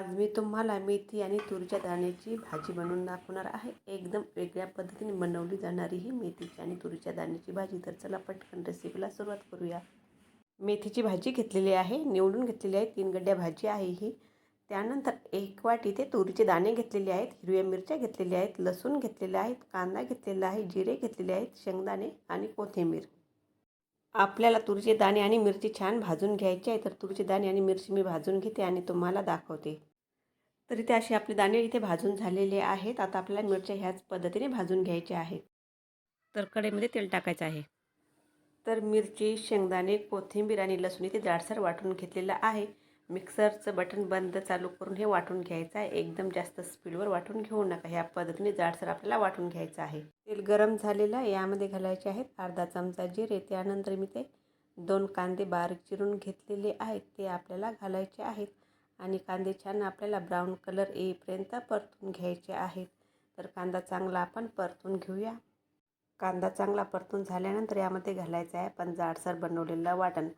आज मी तुम्हाला मेथी आणि तुरीच्या दाण्याची भाजी बनवून दाखवणार आहे. एकदम वेगळ्या पद्धतीने बनवली जाणारी ही मेथीची आणि तुरीच्या दाण्याची भाजी. तर चला पटकन रेसिपीला सुरुवात करूया. मेथीची भाजी घेतलेली आहे. निवडून घेतलेली आहे. तीन गड्ड्या भाजी आहे ही. त्यानंतर एक वाटी ते तुरीचे दाणे घेतलेले आहेत. हिरव्या मिरच्या घेतलेल्या आहेत. लसूण घेतलेले आहेत कांदा घेतलेला आहे. जिरे घेतलेले आहेत. शेंगदाणे आणि कोथिंबीर. आपल्याला तुरीचे दाणे आणि मिरची छान भाजून घ्यायची आहे. तर तुरीचे दाणे आणि मिरची मी भाजून घेते आणि तुम्हाला दाखवते. तर इथे असे आपले दाणे इथे भाजून झालेले आहेत. आता आपल्याला मिरच्या ह्याच पद्धतीने भाजून घ्यायच्या आहेत. तर कढईमध्ये तेल टाकायचं आहे. तर मिरची शेंगदाणे कोथिंबीर आणि लसूण इथे जाडसर वाटून घेतलेलं आहे. मिक्सरचं बटन बंद चालू करून हे वाटून घ्यायचं आहे. एकदम जास्त स्पीडवर वाटून घेऊ नका. ह्या पद्धतीने जाडसर आपल्याला वाटून घ्यायचं आहे. तेल गरम झालेलं आहे. यामध्ये घालायचे आहेत अर्धा चमचा जिरे. त्यानंतर मी ते दोन कांदे बारीक चिरून घेतलेले आहेत. ते आपल्याला घालायचे आहेत. आणि कांदे छान आपल्याला ब्राऊन कलर येईपर्यंत परतून घ्यायचे आहेत. तर कांदा चांगला आपण परतून घेऊया. कांदा चांगला परतून झाल्यानंतर यामध्ये घालायचं आहे पण जाडसर बनवलेलं वाटण.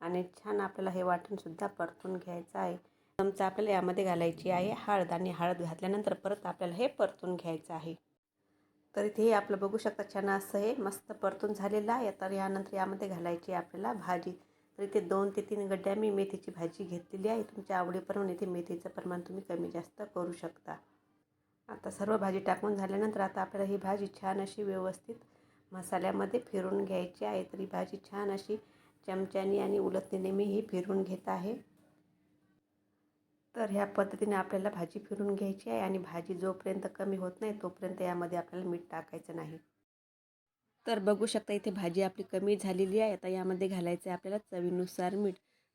आणि छान आपल्याला हे वाटणसुद्धा परतून घ्यायचं आहे. चमचा आपल्याला यामध्ये घालायची आहे. हळद आणि हळद घातल्यानंतर परत आपल्याला हे परतून घ्यायचं आहे. तर इथे हे आपलं बघू शकता छान असं हे मस्त परतून झालेलं आहे. तर यानंतर यामध्ये घालायची आपल्याला भाजी. तर इथे दोन ते तीन गड्ड्या मी मेथीची भाजी घेतलेली आहे. तुमच्या आवडीप्रमाणे इथे मेथीचं प्रमाण तुम्ही कमी जास्त करू शकता. आता सर्व भाजी टाकून झाल्यानंतर आता आपल्याला ही भाजी छान अशी व्यवस्थित मसाल्यामध्ये फिरून घ्यायची आहे. तर ही भाजी छान अशी चमच्याने आणि उलटणीने मी ही फिरून घेत आहे. तर ह्या पद्धतीने आपल्याला भाजी फिरून घ्यायची आहे आणि भाजी जोपर्यंत कमी होत नाही तोपर्यंत यामध्ये आपल्याला मीठ टाकायचं नाही. तर बघू शकता इथे भाजी आपली कमी झालेली आहे. आता यामध्ये घालायचं आहे आपल्याला चवीनुसार मीठ.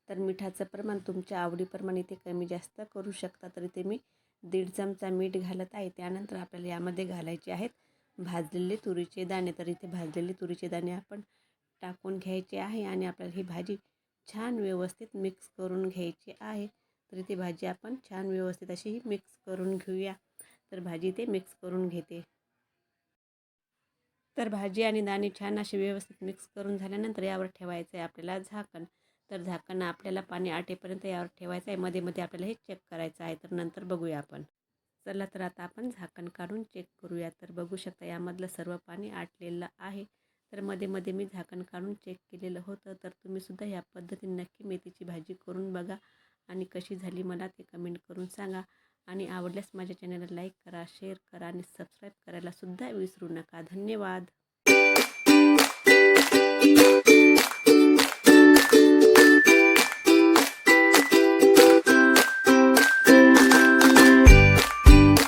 तर मिठाचं प्रमाण तुमच्या आवडीप्रमाणे इथे कमी जास्त करू शकता. तर इथे मी दीड चमचा मीठ घालत आहे. त्यानंतर आपल्याला यामध्ये घालायचे आहेत भाजलेले तुरीचे दाणे. तर इथे भाजलेले तुरीचे दाणे आपण टाकून घ्यायचे आहे आणि आपल्याला ही भाजी छान व्यवस्थित मिक्स करून घ्यायची आहे. तर इथे भाजी आपण छान व्यवस्थित अशी ही मिक्स करून घेऊया. तर भाजी ते मिक्स करून घेते. तर भाजी आणि दाणे छान असे व्यवस्थित मिक्स करून झाल्यानंतर यावर ठेवायचं आहे आपल्याला झाकण. तर झाकण आपल्याला पाणी आटेपर्यंत यावर ठेवायचं आहे मध्ये मध्ये आपल्याला हे चेक करायचं आहे. तर नंतर बघूया आपण. चला तर आता आपण झाकण काढून चेक करूया. तर बघू शकता यामधलं सर्व पाणी आटलेलं आहे. तर मध्ये मध्ये मी झाकण काढून चेक केलेलं होतं. तर तुम्हीसुद्धा ह्या पद्धतीने नक्की मेथीची भाजी करून बघा. आणि कशी झाली मला ते कमेंट करून सांगा. आणि आवडल्यास माझ्या चॅनलला लाईक करा शेअर करा आणि सबस्क्राईब करायला सुद्धा विसरू नका. धन्यवाद.